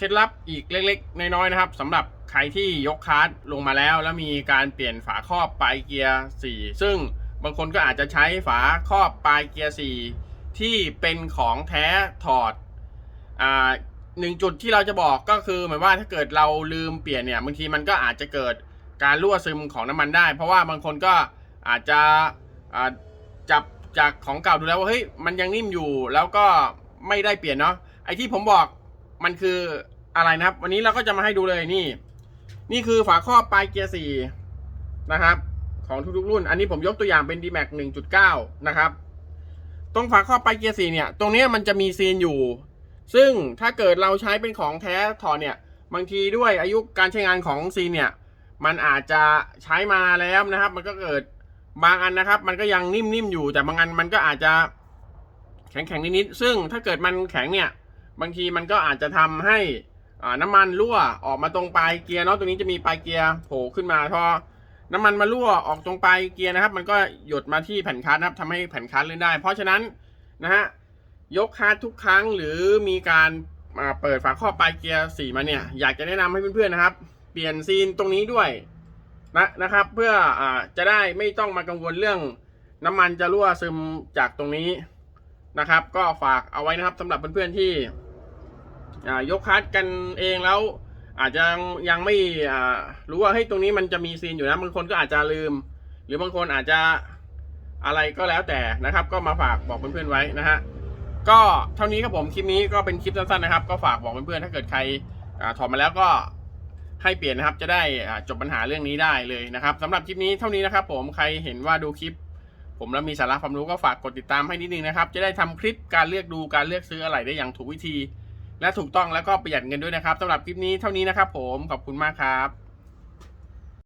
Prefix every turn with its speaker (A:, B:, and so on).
A: เคล็ดลับอีกเล็กๆ น้อยๆนะครับสำหรับใครที่ยกคาร์ดลงมาแล้ว แล้วมีการเปลี่ยนฝาครอบปลายเกียร์ 4 ซึ่งบางคนก็อาจจะใช้ฝาครอบปลายเกียร์ 4 ที่เป็นของแท้ถอดอ่าหนึ่งจุดที่เราจะบอกก็คือหมายว่าถ้าเกิดเราลืมเปลี่ยนเนี่ยบางทีมันก็อาจจะเกิดการรั่วซึมของน้ำมันได้ เพราะว่าบางคนก็อาจจะอ่าจับจากของเก่าดูแล้วว่าเฮ้ยมันยังนิ่มอยู่แล้วก็ไม่ได้เปลี่ยนเนาะไอที่ผมบอก มันคืออะไรนะครับ วันนี้เราก็จะมาให้ดูเลยนี่ นี่คือฝาครอบปลายเกียร์สี่นะครับ ของทุกๆรุ่น อันนี้ผมยกตัวอย่างเป็น D-Max 1.9 นะครับ ตรงฝาครอบปลายเกียร์สี่เนี่ย ตรงนี้มันจะมีซีนอยู่ ซึ่งถ้าเกิดเราใช้เป็นของแท้ถอดเนี่ย บางทีด้วยอายุการใช้งานของซีนเนี่ย มันอาจจะใช้มาแล้วนะครับ มันก็เกิดบางอันนะครับ มันก็ยังนิ่มๆอยู่ แต่บางอันมันก็อาจจะแข็งๆนิดๆซึ่งถ้าเกิดมันแข็งเนี่ย บางทีมันก็อาจจะทำให้อ่าน้ำมันรั่วออกมาตรงปลายเกียร์เนาะตรงนี้จะมีปลายเกียร์โผล่ขึ้นมาพอน้ำมันมารั่วออกตรงปลายเกียร์นะครับ มันก็หยดมาที่แผ่นคาร์ดนะครับทำให้แผ่นคาร์ดเลื่อนได้ เพราะฉะนั้นนะฮะยกคาร์ดทุกครั้งหรือมีการอ่าเปิดฝาครอบปลายเกียร์สี่มาเนี่ยอยากจะแนะนำให้เพื่อนๆนะครับ เปลี่ยนซีนตรงนี้ด้วยนะนะครับ เพื่ออ่าจะได้ไม่ต้องมากังวลเรื่อง น้ำมันจะรั่วซึมจากตรงนี้นะครับ ก็ฝากเอาไว้นะครับสำหรับเพื่อนๆที่ ยกคัดกันเองแล้ว อาจจะยังไม่รู้ว่าเฮ้ยตรงนี้มันจะมีซีนอยู่นะบางคนก็อาจจะลืม หรือบางคนอาจจะอะไรก็แล้วแต่นะครับ ก็มาฝากบอกเพื่อนๆไว้นะฮะก็เท่านี้ครับผมคลิปนี้ก็เป็นคลิปสั้นๆนะครับ ก็ฝากบอกเพื่อนๆถ้าเกิดใครถอดมาแล้วก็ให้เปลี่ยนนะครับจะได้จบปัญหาเรื่องนี้ได้เลยนะครับสำหรับคลิปนี้เท่านี้นะครับ ผมใครเห็นว่าดูคลิป ผมแล้วมีสาระความรู้ก็ฝากกดติดตามให้นิดนึงนะครับ จะได้ทำคลิปการเลือกดูการเลือกซื้ออะไรได้อย่างถูกวิธี และถูกต้องแล้วก็ประหยัดเงินด้วยนะครับสำหรับคลิปนี้เท่านี้นะครับผมขอบคุณมากครับ